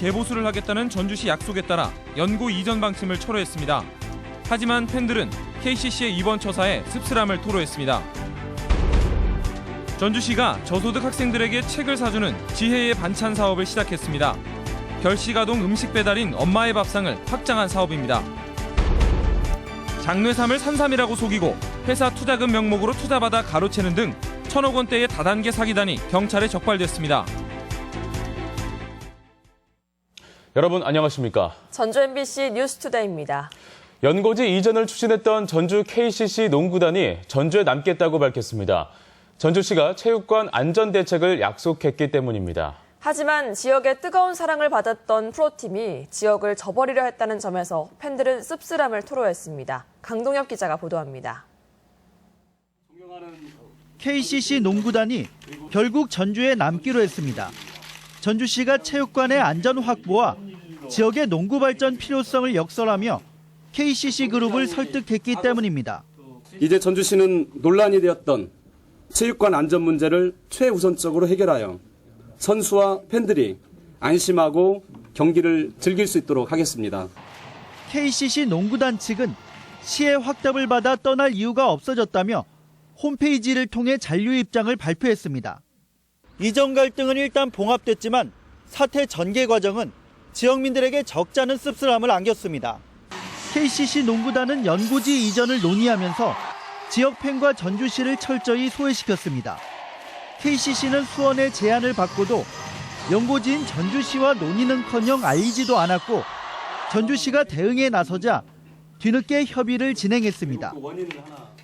개보수를 하겠다는 전주시 약속에 따라 연고 이전 방침을 철회했습니다. 하지만 팬들은 KCC의 이번 처사에 씁쓸함을 토로했습니다. 전주시가 저소득 학생들에게 책을 사주는 지혜의 반찬 사업을 시작했습니다. 결시가동 음식 배달인 엄마의 밥상을 확장한 사업입니다. 장뇌삼을 산삼이라고 속이고 회사 투자금 명목으로 투자받아 가로채는 등 천억 원대의 다단계 사기단이 경찰에 적발됐습니다. 여러분 안녕하십니까? 전주 MBC 뉴스투데이입니다. 연고지 이전을 추진했던 전주 KCC 농구단이 전주에 남겠다고 밝혔습니다. 전주시가 체육관 안전 대책을 약속했기 때문입니다. 하지만 지역의 뜨거운 사랑을 받았던 프로팀이 지역을 저버리려 했다는 점에서 팬들은 씁쓸함을 토로했습니다. 강동엽 기자가 보도합니다. KCC 농구단이 결국 전주에 남기로 했습니다. 전주시가 체육관의 안전 확보와 지역의 농구 발전 필요성을 역설하며 KCC 그룹을 설득했기 때문입니다. 이제 전주시는 논란이 되었던 체육관 안전 문제를 최우선적으로 해결하여 선수와 팬들이 안심하고 경기를 즐길 수 있도록 하겠습니다. KCC 농구단 측은 시의 확답을 받아 떠날 이유가 없어졌다며 홈페이지를 통해 잔류 입장을 발표했습니다. 이전 갈등은 일단 봉합됐지만 사태 전개 과정은 지역민들에게 적잖은 씁쓸함을 안겼습니다. KCC 농구단은 연고지 이전을 논의하면서 지역 팬과 전주시를 철저히 소외시켰습니다. KCC는 수원의 제안을 받고도 연고지인 전주시와 논의는커녕 알리지도 않았고 전주시가 대응에 나서자 뒤늦게 협의를 진행했습니다.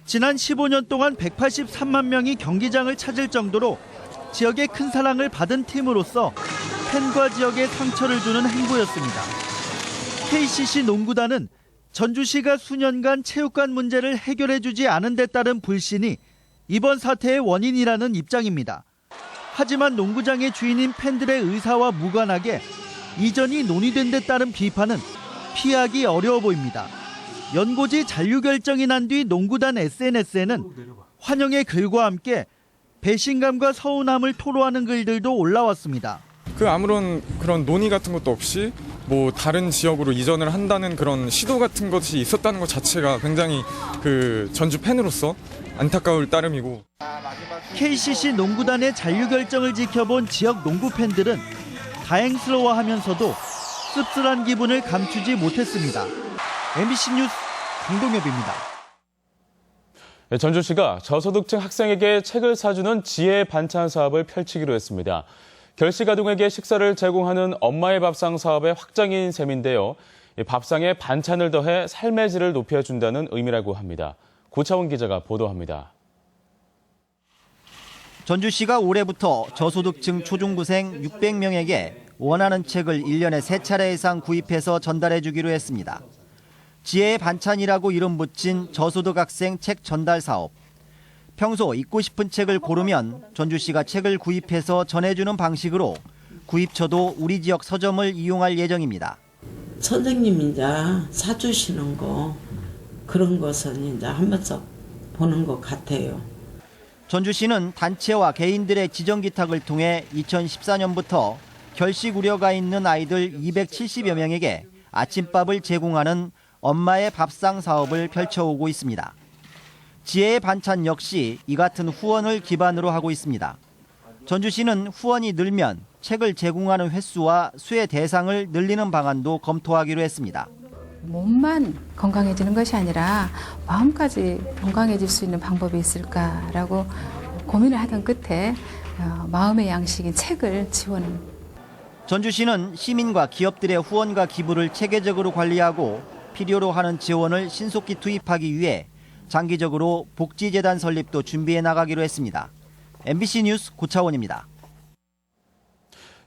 지난 15년 동안 183만 명이 경기장을 찾을 정도로 지역의 큰 사랑을 받은 팀으로서 팬과 지역에 상처를 주는 행보였습니다. KCC 농구단은 전주시가 수년간 체육관 문제를 해결해주지 않은 데 따른 불신이 이번 사태의 원인이라는 입장입니다. 하지만 농구장의 주인인 팬들의 의사와 무관하게 이전이 논의된 데 따른 비판은 피하기 어려워 보입니다. 연고지 잔류 결정이 난 뒤 농구단 SNS에는 환영의 글과 함께 배신감과 서운함을 토로하는 글들도 올라왔습니다. 그 아무런 그런 논의 같은 것도 없이 뭐 다른 지역으로 이전을 한다는 그런 시도 같은 것이 있었다는 것 자체가 굉장히 그 전주 팬으로서 안타까울 따름이고 KCC 농구단의 잔류 결정을 지켜본 지역 농구 팬들은 다행스러워하면서도 씁쓸한 기분을 감추지 못했습니다. MBC 뉴스 강동엽입니다. 네, 전주시가 저소득층 학생에게 책을 사주는 지혜 반찬 사업을 펼치기로 했습니다. 결시가동에게 식사를 제공하는 엄마의 밥상 사업의 확장인 셈인데요. 이 밥상에 반찬을 더해 삶의 질을 높여준다는 의미라고 합니다. 고차원 기자가 보도합니다. 전주시가 올해부터 저소득층 초중고생 600명에게 원하는 책을 1년에 3차례 이상 구입해서 전달해 주기로 했습니다. 지혜의 반찬이라고 이름 붙인 저소득 학생 책 전달 사업. 평소 읽고 싶은 책을 고르면 전주시가 책을 구입해서 전해주는 방식으로 구입처도 우리 지역 서점을 이용할 예정입니다. 선생님이 이제 사주시는 거 그런 것은 이제 한 번씩 보는 것 같아요. 전주시는 단체와 개인들의 지정 기탁을 통해 2014년부터 결식 우려가 있는 아이들 270여 명에게 아침밥을 제공하는 엄마의 밥상 사업을 펼쳐오고 있습니다. 지혜의 반찬 역시 이 같은 후원을 기반으로 하고 있습니다. 전주시는 후원이 늘면 책을 제공하는 횟수와 수의 대상을 늘리는 방안도 검토하기로 했습니다. 몸만 건강해지는 것이 아니라 마음까지 건강해질 수 있는 방법이 있을까라고 고민을 하던 끝에 어, 마음의 양식인 책을 지원 전주시는 시민과 기업들의 후원과 기부를 체계적으로 관리하고 필요로 하는 지원을 신속히 투입하기 위해 장기적으로 복지재단 설립도 준비해 나가기로 했습니다. MBC 뉴스 고차원입니다.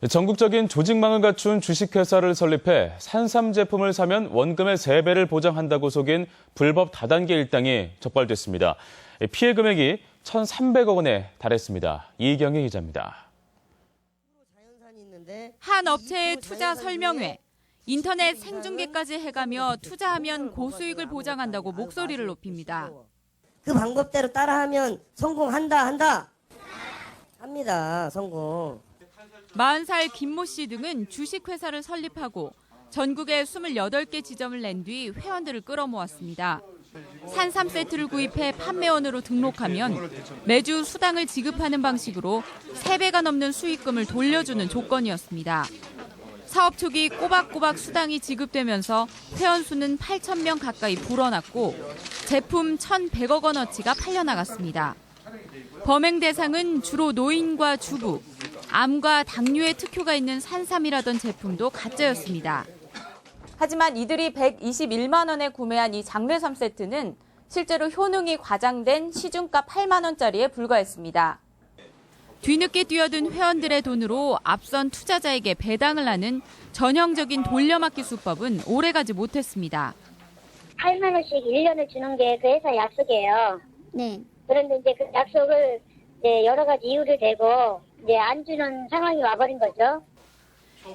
전국적인 조직망을 갖춘 주식회사를 설립해 산삼 제품을 사면 원금의 3배를 보장한다고 속인 불법 다단계 일당이 적발됐습니다. 피해 금액이 1,300억 원에 달했습니다. 이경희 기자입니다. 한 업체의 투자 설명회, 인터넷 생중계까지 해가며 투자하면 고수익을 보장한다고 목소리를 높입니다. 그 방법대로 따라하면 성공한다 한다 합니다 성공 40살 김모 씨 등은 주식회사를 설립하고 전국에 28개 지점을 낸 뒤 회원들을 끌어모았습니다. 산삼 세트를 구입해 판매원으로 등록하면 매주 수당을 지급하는 방식으로 3배가 넘는 수익금을 돌려주는 조건이었습니다. 사업 초기 꼬박꼬박 수당이 지급되면서 회원 수는 8천 명 가까이 불어났고 제품 1,100억 원어치가 팔려나갔습니다. 범행 대상은 주로 노인과 주부, 암과 당뇨에 특효가 있는 산삼이라던 제품도 가짜였습니다. 하지만 이들이 121만 원에 구매한 이 장례삼 세트는 실제로 효능이 과장된 시중가 8만 원짜리에 불과했습니다. 뒤늦게 뛰어든 회원들의 돈으로 앞선 투자자에게 배당을 하는 전형적인 돌려막기 수법은 오래가지 못했습니다. 8만 원씩 1년을 주는 게 그 회사 약속이에요. 네. 그런데 이제 그 약속을 이제 여러 가지 이유를 대고 이제 안 주는 상황이 와버린 거죠.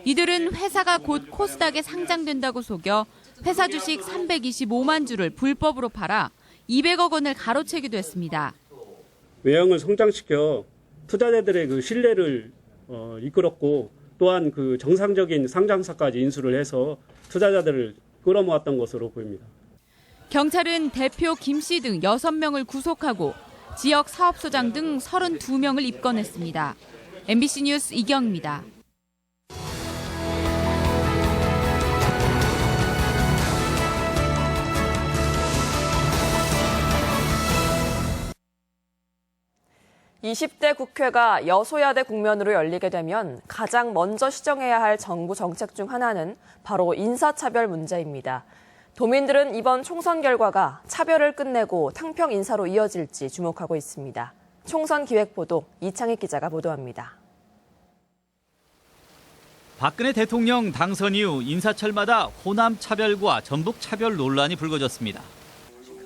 이들은 회사가 곧 코스닥에 상장된다고 속여 회사 주식 325만 주를 불법으로 팔아 200억 원을 가로채기도 했습니다. 외형을 성장시켜 투자자들의 그 신뢰를 어, 이끌었고 또한 그 정상적인 상장사까지 인수를 해서 투자자들을 끌어모았던 것으로 보입니다. 경찰은 대표 김 씨 등 6명을 구속하고 지역 사업소장 등 32명을 입건했습니다. MBC 뉴스 이경입니다. 이십 대 국회가 여소야대 국면으로 열리게 되면 가장 먼저 시정해야 할 정부 정책 중 하나는 바로 인사차별 문제입니다. 도민들은 이번 총선 결과가 차별을 끝내고 탕평 인사로 이어질지 주목하고 있습니다. 총선 기획 보도 이창익 기자가 보도합니다. 박근혜 대통령 당선 이후 인사철마다 호남 차별과 전북 차별 논란이 불거졌습니다.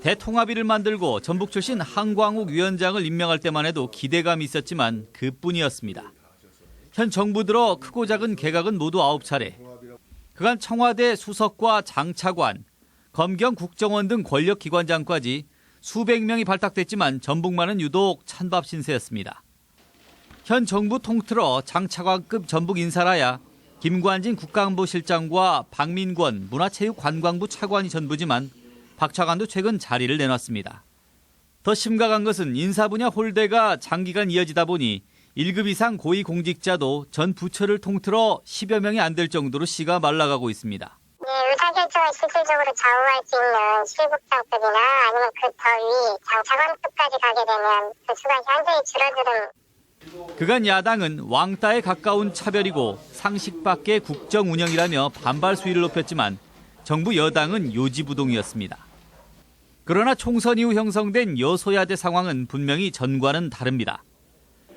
대통합위를 만들고 전북 출신 한광욱 위원장을 임명할 때만 해도 기대감이 있었지만 그뿐이었습니다. 현 정부 들어 크고 작은 개각은 모두 9차례. 그간 청와대 수석과 장차관, 검경 국정원 등 권력기관장까지 수백 명이 발탁됐지만 전북만은 유독 찬밥 신세였습니다. 현 정부 통틀어 장차관급 전북 인사라야 김관진 국가안보실장과 박민권 문화체육관광부 차관이 전부지만 박 차관도 최근 자리를 내놨습니다. 더 심각한 것은 인사 분야 홀대가 장기간 이어지다 보니 1급 이상 고위 공직자도 전 부처를 통틀어 10여 명이 안 될 정도로 씨가 말라가고 있습니다. 네, 의사결정을 실질적으로 좌우할 수 있는 실국장급이나 아니면 그 더 위 장차관급까지 가게 되면 그 수가 현저히 줄어드는 그간 야당은 왕따에 가까운 차별이고 상식 밖의 국정 운영이라며 반발 수위를 높였지만 정부 여당은 요지부동이었습니다. 그러나 총선 이후 형성된 여소야대 상황은 분명히 전과는 다릅니다.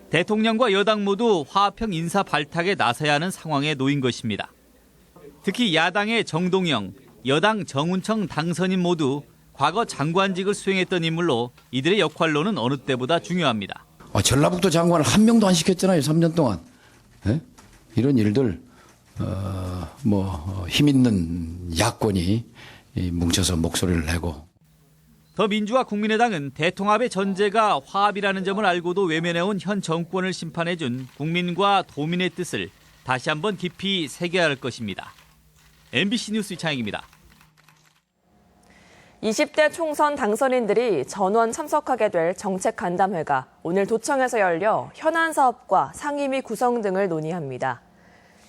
대통령과 여당 모두 화합형 인사 발탁에 나서야 하는 상황에 놓인 것입니다. 특히 야당의 정동영, 여당 정운청 당선인 모두 과거 장관직을 수행했던 인물로 이들의 역할로는 어느 때보다 중요합니다. 아, 전라북도 장관을 한 명도 안 시켰잖아요. 3년 동안. 예? 이런 일들 어, 뭐힘 있는 야권이 이 뭉쳐서 목소리를 내고 더민주와 국민의당은 대통합의 전제가 화합이라는 점을 알고도 외면해온 현 정권을 심판해준 국민과 도민의 뜻을 다시 한번 깊이 새겨야 할 것입니다. MBC 뉴스 이창익입니다. 20대 총선 당선인들이 전원 참석하게 될 정책 간담회가 오늘 도청에서 열려 현안 사업과 상임위 구성 등을 논의합니다.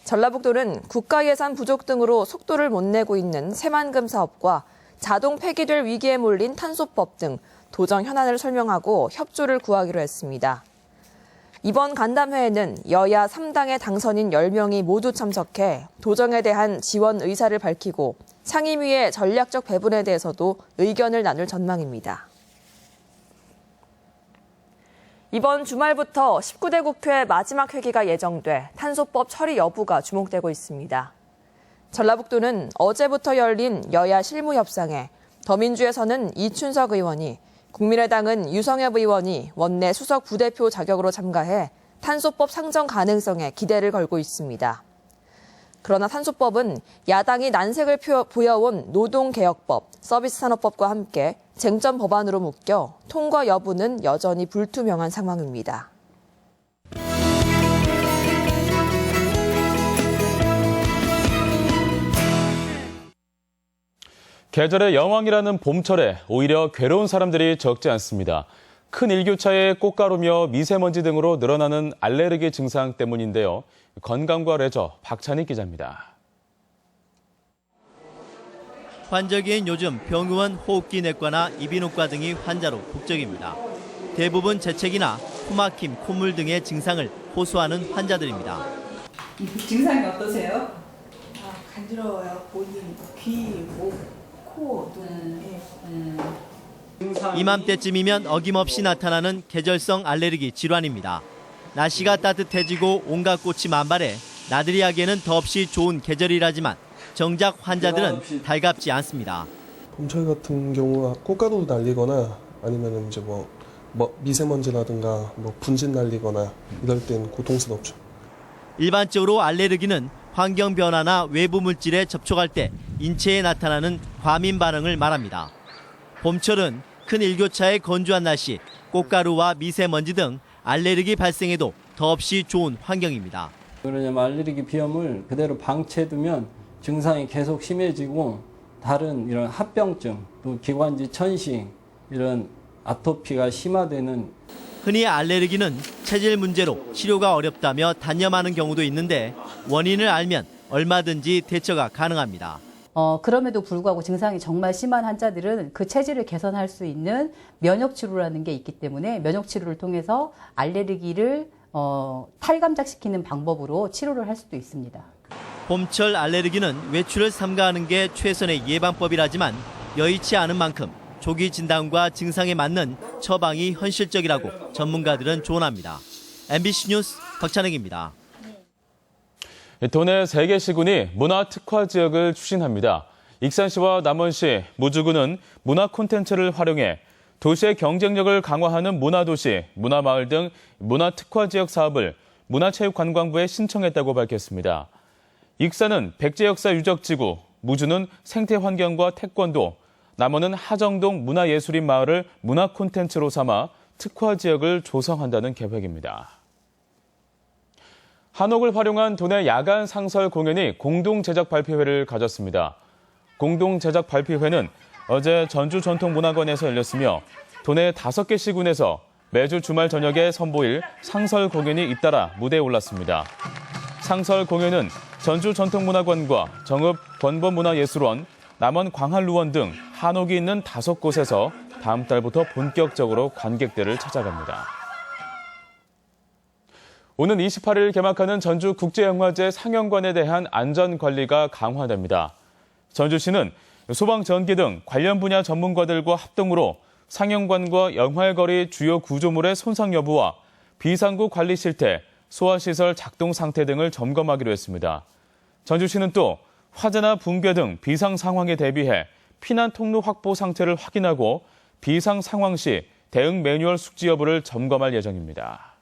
전라북도는 국가 예산 부족 등으로 속도를 못 내고 있는 새만금 사업과 자동 폐기될 위기에 몰린 탄소법 등 도정 현안을 설명하고 협조를 구하기로 했습니다. 이번 간담회에는 여야 3당의 당선인 10명이 모두 참석해 도정에 대한 지원 의사를 밝히고 상임위의 전략적 배분에 대해서도 의견을 나눌 전망입니다. 이번 주말부터 19대 국회 마지막 회기가 예정돼 탄소법 처리 여부가 주목되고 있습니다. 전라북도는 어제부터 열린 여야 실무 협상에 더민주에서는 이춘석 의원이 국민의당은 유성엽 의원이 원내 수석 부대표 자격으로 참가해 탄소법 상정 가능성에 기대를 걸고 있습니다. 그러나 탄소법은 야당이 난색을 보여온 노동개혁법, 서비스산업법과 함께 쟁점 법안으로 묶여 통과 여부는 여전히 불투명한 상황입니다. 계절의 여왕이라는 봄철에 오히려 괴로운 사람들이 적지 않습니다. 큰 일교차에 꽃가루며 미세먼지 등으로 늘어나는 알레르기 증상 때문인데요. 건강과 레저 박찬희 기자입니다. 환절기인 요즘 병의원 호흡기 내과나 이비인후과 등이 환자로 북적입니다. 대부분 재채기나 코막힘, 콧물 등의 증상을 호소하는 환자들입니다. 증상이 어떠세요? 아, 간지러워요. 본인 귀, 목, 코, 눈. 예. 이맘때쯤이면 어김없이 나타나는 계절성 알레르기 질환입니다. 날씨가 따뜻해지고 온갖 꽃이 만발해 나들이 하기에는 더없이 좋은 계절이라지만 정작 환자들은 달갑지 않습니다. 봄철 같은 경우 꽃가루 날리거나 아니면 이제 뭐, 뭐 미세먼지라든가 뭐 분진 날리거나 이럴 땐 고통스럽죠. 일반적으로 알레르기는 환경 변화나 외부 물질에 접촉할 때 인체에 나타나는 과민 반응을 말합니다. 봄철은 큰 일교차의 건조한 날씨, 꽃가루와 미세먼지 등 알레르기 발생에도 더없이 좋은 환경입니다. 그러냐면 알레르기 비염을 그대로 방치해두면 증상이 계속 심해지고 다른 이런 합병증, 또 기관지 천식, 이런 아토피가 심화되는 흔히 알레르기는 체질 문제로 치료가 어렵다며 단념하는 경우도 있는데 원인을 알면 얼마든지 대처가 가능합니다. 어, 그럼에도 불구하고 증상이 정말 심한 환자들은 그 체질을 개선할 수 있는 면역 치료라는 게 있기 때문에 면역 치료를 통해서 알레르기를 어, 탈감작시키는 방법으로 치료를 할 수도 있습니다. 봄철 알레르기는 외출을 삼가하는 게 최선의 예방법이라지만 여의치 않은 만큼 조기 진단과 증상에 맞는 처방이 현실적이라고 전문가들은 조언합니다. MBC 뉴스 박찬혁입니다. 도내 세계 시군이 문화 특화 지역을 추진합니다. 익산시와 남원시, 무주군은 문화 콘텐츠를 활용해 도시의 경쟁력을 강화하는 문화도시, 문화마을 등 문화 특화 지역 사업을 문화체육관광부에 신청했다고 밝혔습니다. 익산은 백제역사 유적지구, 무주는 생태환경과 태권도, 남원은 하정동 문화예술인 마을을 문화 콘텐츠로 삼아 특화 지역을 조성한다는 계획입니다. 한옥을 활용한 도내 야간 상설 공연이 공동 제작 발표회를 가졌습니다. 공동 제작 발표회는 어제 전주 전통문화관에서 열렸으며 도내 다섯 개 시군에서 매주 주말 저녁에 선보일 상설 공연이 잇따라 무대에 올랐습니다. 상설 공연은 전주 전통문화관과 정읍 권범문화예술원, 남원 광한루원 등 한옥이 있는 다섯 곳에서 다음 달부터 본격적으로 관객들을 찾아갑니다. 오는 28일 개막하는 전주국제영화제 상영관에 대한 안전관리가 강화됩니다. 전주시는 소방전기 등 관련 분야 전문가들과 합동으로 상영관과 영화의거리 주요 구조물의 손상 여부와 비상구 관리 실태, 소화시설 작동 상태 등을 점검하기로 했습니다. 전주시는 또 화재나 붕괴 등 비상 상황에 대비해 피난 통로 확보 상태를 확인하고 비상 상황 시 대응 매뉴얼 숙지 여부를 점검할 예정입니다.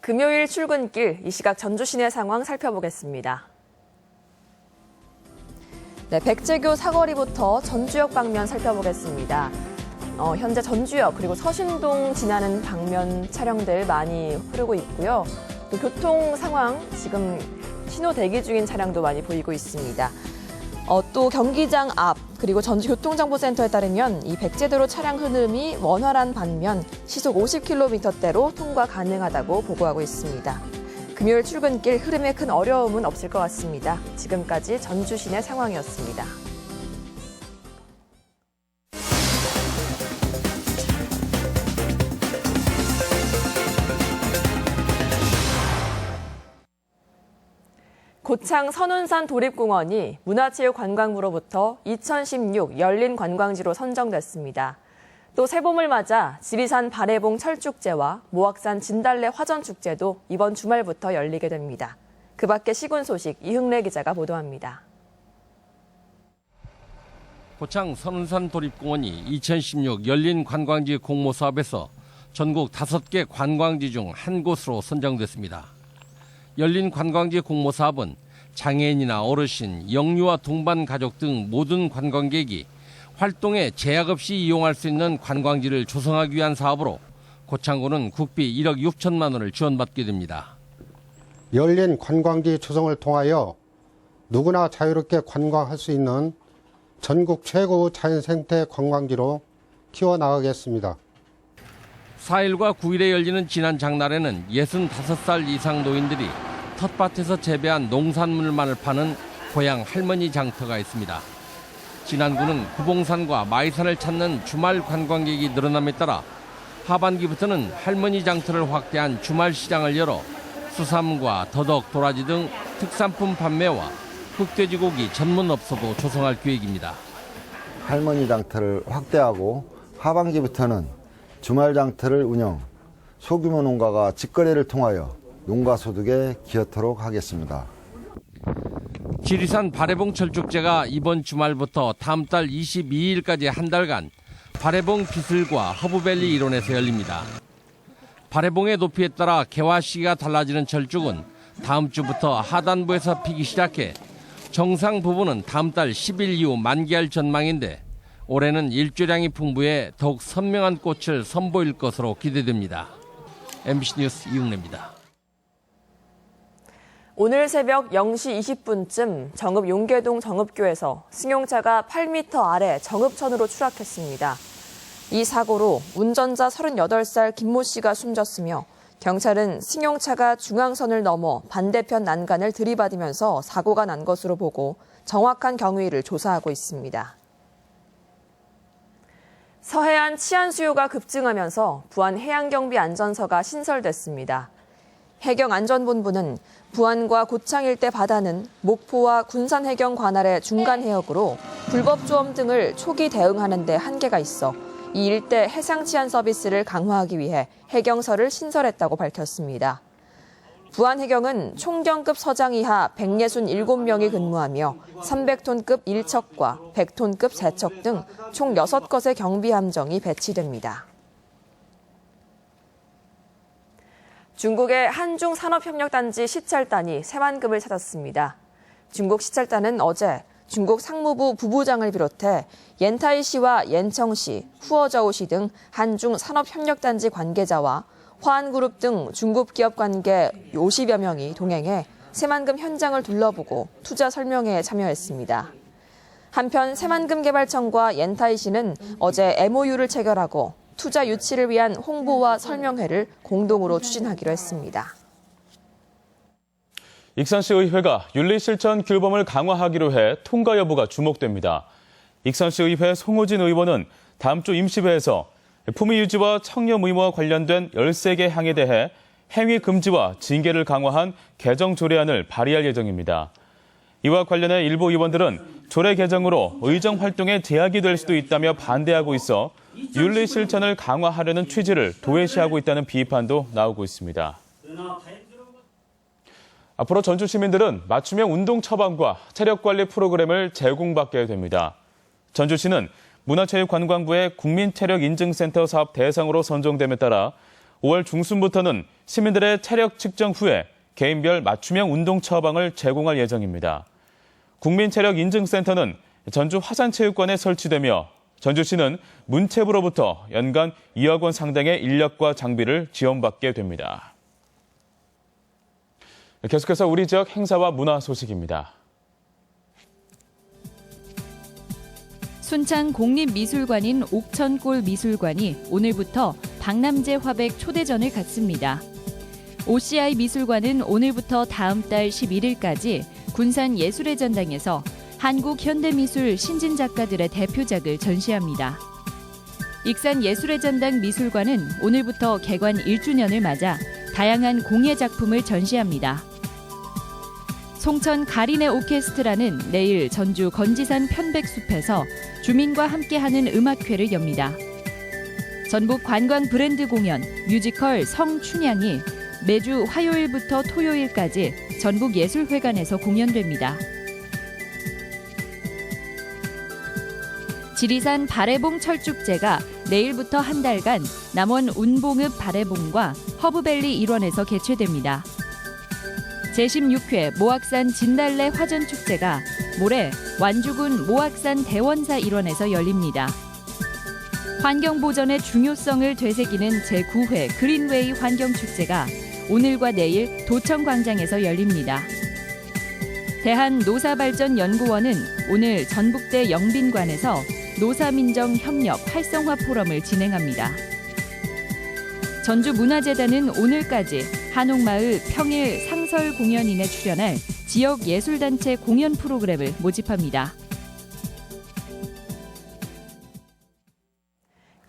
금요일 출근길 이 시각 전주 시내 상황 살펴보겠습니다. 네, 백제교 사거리부터 전주역 방면 살펴보겠습니다. 어, 현재 전주역 그리고 서신동 지나는 방면 차량들 많이 흐르고 있고요. 또 교통 상황 지금 신호 대기 중인 차량도 많이 보이고 있습니다. 어, 또 경기장 앞 그리고 전주교통정보센터에 따르면 이 백제도로 차량 흐름이 원활한 반면 시속 50km대로 통과 가능하다고 보고하고 있습니다. 금요일 출근길 흐름에 큰 어려움은 없을 것 같습니다. 지금까지 전주 시내 상황이었습니다. 고창 선운산 도립공원이 문화체육관광부로부터 2016 열린 관광지로 선정됐습니다. 또 새봄을 맞아 지리산 발해봉 철축제와 모악산 진달래 화전축제도 이번 주말부터 열리게 됩니다. 그 밖에 시군 소식 이흥래 기자가 보도합니다. 고창 선운산 도립공원이 2016 열린 관광지 공모 사업에서 전국 5개 관광지 중 한 곳으로 선정됐습니다. 열린 관광지 공모 사업은 장애인이나 어르신, 영유아 동반 가족 등 모든 관광객이 활동에 제약 없이 이용할 수 있는 관광지를 조성하기 위한 사업으로 고창군은 국비 1억 6천만 원을 지원받게 됩니다. 열린 관광지 조성을 통하여 누구나 자유롭게 관광할 수 있는 전국 최고 자연생태 관광지로 키워나가겠습니다. 4일과 9일에 열리는 지난 장날에는 65살 이상 노인들이 텃밭에서 재배한 농산물만을 파는 고향 할머니 장터가 있습니다. 진안구는 구봉산과 마이산을 찾는 주말 관광객이 늘어남에 따라 하반기부터는 할머니 장터를 확대한 주말 시장을 열어 수삼과 더덕, 도라지 등 특산품 판매와 흑돼지고기 전문 업소도 조성할 계획입니다. 할머니 장터를 확대하고 하반기부터는 주말 장터를 운영, 소규모 농가가 직거래를 통하여 농가 소득에 기여토록 하겠습니다. 지리산 바래봉 철쭉제가 이번 주말부터 다음 달 22일까지 한 달간 바래봉 비슬과 허브밸리 일원에서 열립니다. 바래봉의 높이에 따라 개화 시기가 달라지는 철쭉은 다음 주부터 하단부에서 피기 시작해 정상 부분은 다음 달 10일 이후 만개할 전망인데 올해는 일조량이 풍부해 더욱 선명한 꽃을 선보일 것으로 기대됩니다. MBC 뉴스 이웅래입니다. 오늘 새벽 0시 20분쯤 정읍 용계동 정읍교에서 승용차가 8m 아래 정읍천으로 추락했습니다. 이 사고로 운전자 38살 김모 씨가 숨졌으며 경찰은 승용차가 중앙선을 넘어 반대편 난간을 들이받으면서 사고가 난 것으로 보고 정확한 경위를 조사하고 있습니다. 서해안 치안 수요가 급증하면서 부안 해양경비 안전서가 신설됐습니다. 해경안전본부는 부안과 고창 일대 바다는 목포와 군산 해경 관할의 중간 해역으로 불법 조업 등을 초기 대응하는 데 한계가 있어 이 일대 해상 치안 서비스를 강화하기 위해 해경서를 신설했다고 밝혔습니다. 부안 해경은 총경급 서장 이하 167명이 근무하며 300톤급 1척과 100톤급 세척 등 총 6것의 경비 함정이 배치됩니다. 중국의 한중 산업협력단지 시찰단이 새만금을 찾았습니다. 중국 시찰단은 어제 중국 상무부 부부장을 비롯해 옌타이 시와 옌청시, 후어저우시 등 한중 산업협력단지 관계자와 화한그룹 등 중국 기업 관계 50여 명이 동행해 새만금 현장을 둘러보고 투자 설명회에 참여했습니다. 한편 새만금 개발청과 옌타이 시는 어제 MOU를 체결하고 투자 유치를 위한 홍보와 설명회를 공동으로 추진하기로 했습니다. 익산시 의회가 윤리실천 규범을 강화하기로 해 통과 여부가 주목됩니다. 익산시 의회 송호진 의원은 다음 주 임시회에서 품위 유지와 청렴 의무와 관련된 13개 항에 대해 행위 금지와 징계를 강화한 개정 조례안을 발의할 예정입니다. 이와 관련해 일부 의원들은 조례 개정으로 의정 활동에 제약이 될 수도 있다며 반대하고 있어 윤리 실천을 강화하려는 취지를 도외시하고 있다는 비판도 나오고 있습니다. 앞으로 전주 시민들은 맞춤형 운동 처방과 체력 관리 프로그램을 제공받게 됩니다. 전주시는 문화체육관광부의 국민체력인증센터 사업 대상으로 선정됨에 따라 5월 중순부터는 시민들의 체력 측정 후에 개인별 맞춤형 운동 처방을 제공할 예정입니다. 국민체력인증센터는 전주 화산체육관에 설치되며 전주시는 문체부로부터 연간 2억 원 상당의 인력과 장비를 지원받게 됩니다. 계속해서 우리 지역 행사와 문화 소식입니다. 순창 공립미술관인 옥천골 미술관이 오늘부터 박남재 화백 초대전을 갖습니다. OCI 미술관은 오늘부터 다음 달 11일까지 군산 예술의 전당에서 한국 현대미술 신진 작가들의 대표작을 전시합니다. 익산 예술의 전당 미술관은 오늘부터 개관 1주년을 맞아 다양한 공예 작품을 전시합니다. 송천 가리네 오케스트라는 내일 전주 건지산 편백숲에서 주민과 함께하는 음악회를 엽니다. 전북 관광 브랜드 공연 뮤지컬 성춘향이 매주 화요일부터 토요일까지 전북 예술회관에서 공연됩니다. 지리산 바래봉 철쭉제가 내일부터 한 달간 남원 운봉읍 바래봉과 허브밸리 일원에서 개최됩니다. 제16회 모악산 진달래 화전축제가 모레 완주군 모악산 대원사 일원에서 열립니다. 환경보전의 중요성을 되새기는 제9회 그린웨이 환경축제가 오늘과 내일 도청광장에서 열립니다. 대한노사발전연구원은 오늘 전북대 영빈관에서 노사민정 협력 활성화 포럼을 진행합니다. 전주문화재단은 오늘까지 한옥마을 평일 상설 공연인에 출연할 지역 예술단체 공연 프로그램을 모집합니다.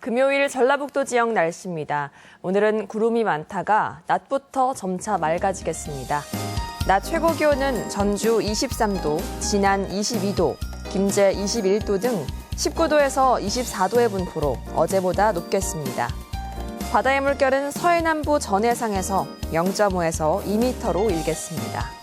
금요일 전라북도 지역 날씨입니다. 오늘은 구름이 많다가 낮부터 점차 맑아지겠습니다. 낮 최고 기온은 전주 23도, 진안 22도, 김제 21도 등 19도에서 24도의 분포로 어제보다 높겠습니다. 바다의 물결은 서해남부 전해상에서 0.5에서 2m로 일겠습니다.